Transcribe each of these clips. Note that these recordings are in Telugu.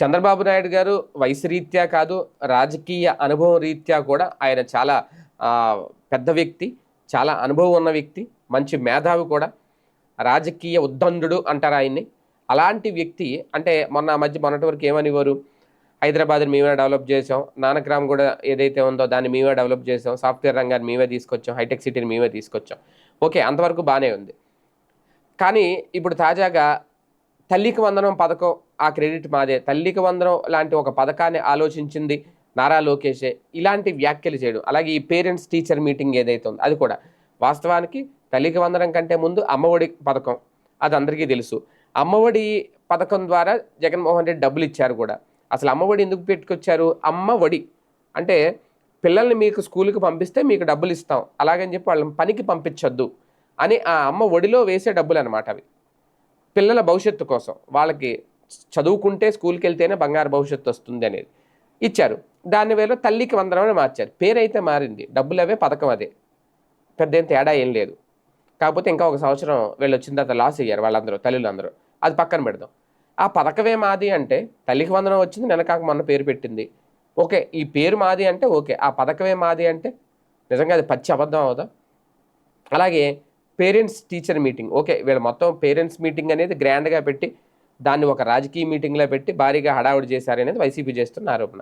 చంద్రబాబు నాయుడు గారు వయసు రీత్యా కాదు రాజకీయ అనుభవం రీత్యా కూడా ఆయన చాలా పెద్ద వ్యక్తి చాలా అనుభవం ఉన్న వ్యక్తి మంచి మేధావి కూడా. రాజకీయ ఉద్దండు అంటారు ఆయన్ని. అలాంటి వ్యక్తి అంటే మొన్న మధ్య మొన్నటి వరకు ఏమనివారు హైదరాబాద్ని మేమే డెవలప్ చేసాం నానక్రామ్ కూడా ఏదైతే ఉందో దాన్ని మేమే డెవలప్ చేసాం సాఫ్ట్వేర్ రంగాన్ని మేమే తీసుకొచ్చాం హైటెక్ సిటీని మేమే తీసుకొచ్చాం. ఓకే అంతవరకు బాగానే ఉంది. కానీ ఇప్పుడు తాజాగా తల్లికి వందనం పథకం ఆ క్రెడిట్ మాదే. తల్లికి వందనం లాంటి ఒక పథకాన్ని ఆలోచించింది నారా లోకేషే ఇలాంటి వ్యాఖ్యలు చేయడం. అలాగే ఈ పేరెంట్స్ టీచర్ మీటింగ్ ఏదైతే ఉందో అది కూడా. వాస్తవానికి తల్లికి వందనం కంటే ముందు అమ్మఒడి పథకం అది అందరికీ తెలుసు. అమ్మఒడి పథకం ద్వారా జగన్మోహన్ రెడ్డి డబ్బులు ఇచ్చారు కూడా. అసలు అమ్మఒడి ఎందుకు పెట్టుకొచ్చారు? అమ్మ ఒడి అంటే పిల్లల్ని మీకు స్కూల్కి పంపిస్తే మీకు డబ్బులు ఇస్తాం. అలాగని చెప్పి వాళ్ళని పనికి పంపించొద్దు అని ఆ అమ్మ ఒడిలో వేసే డబ్బులు అనమాట అవి. పిల్లల భవిష్యత్తు కోసం. వాళ్ళకి చదువుకుంటే స్కూల్కి వెళ్తేనే బంగారు భవిష్యత్తు వస్తుంది అనేది ఇచ్చారు. దాని వేళ తల్లికి వందనమని మార్చారు. పేరైతే మారింది. డబ్బులు అవే పథకం అదే. పెద్ద ఏం తేడా ఏం లేదు. కాకపోతే ఇంకా ఒక సంవత్సరం వీళ్ళు వచ్చిన తర్వాత లాస్ అయ్యారు వాళ్ళందరూ తల్లులందరూ. అది పక్కన పెడదాం. ఆ పథకమే మాది అంటే తల్లికి వందనం వచ్చింది నెనకాక మొన్న పేరు పెట్టింది. ఓకే ఈ పేరు మాది అంటే ఓకే. ఆ పథకమే మాది అంటే నిజంగా అది పచ్చి అబద్ధం అవుదా? అలాగే పేరెంట్స్ టీచర్ మీటింగ్. ఓకే వీళ్ళు మొత్తం పేరెంట్స్ మీటింగ్ అనేది గ్రాండ్గా పెట్టి దాన్ని ఒక రాజకీయ మీటింగ్లో పెట్టి భారీగా హడావుడి చేశారనేది వైసీపీ చేస్తున్న ఆరోపణ.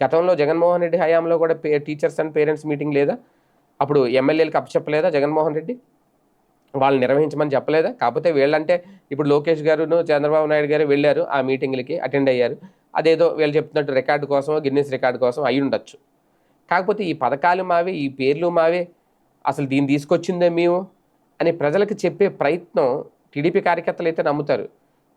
గతంలో జగన్మోహన్ రెడ్డి హయాంలో కూడా పే టీచర్స్ అండ్ పేరెంట్స్ మీటింగ్ లేదా? అప్పుడు ఎమ్మెల్యేలకు అప్పచెప్పలేదా జగన్మోహన్ రెడ్డి? వాళ్ళు నిర్వహించమని చెప్పలేదా? కాకపోతే వీళ్ళంటే ఇప్పుడు లోకేష్ గారును చంద్రబాబు నాయుడు గారు వెళ్ళారు ఆ మీటింగ్లకి అటెండ్ అయ్యారు. అదేదో వీళ్ళు చెప్తున్నట్టు రికార్డు కోసం గిన్నెస్ రికార్డు కోసం అయి ఉండొచ్చు. కాకపోతే ఈ పథకాలు మావే ఈ పేర్లు మావే అసలు దీన్ని తీసుకొచ్చిందే మేము అని ప్రజలకు చెప్పే ప్రయత్నం టీడీపీ కార్యకర్తలు అయితే నమ్ముతారు.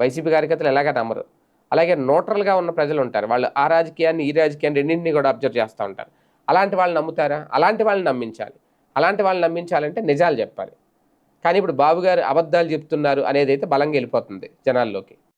వైసీపీ కార్యకర్తలు ఎలాగా నమ్మరు. అలాగే న్యూట్రల్గా ఉన్న ప్రజలు ఉంటారు. వాళ్ళు ఆ రాజకీయాన్ని ఈ రాజకీయాన్ని రెండింటిని కూడా అబ్జర్వ్ చేస్తూ ఉంటారు. అలాంటి వాళ్ళు నమ్ముతారా? అలాంటి వాళ్ళని నమ్మించాలి. అలాంటి వాళ్ళని నమ్మించాలంటే నిజాలు చెప్పాలి. కానీ ఇప్పుడు బాబు గారు అబద్ధాలు చెప్తున్నారు అనేది అయితే బలంగా వెళ్ళిపోతుంది జనాల్లోకి.